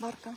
Барка.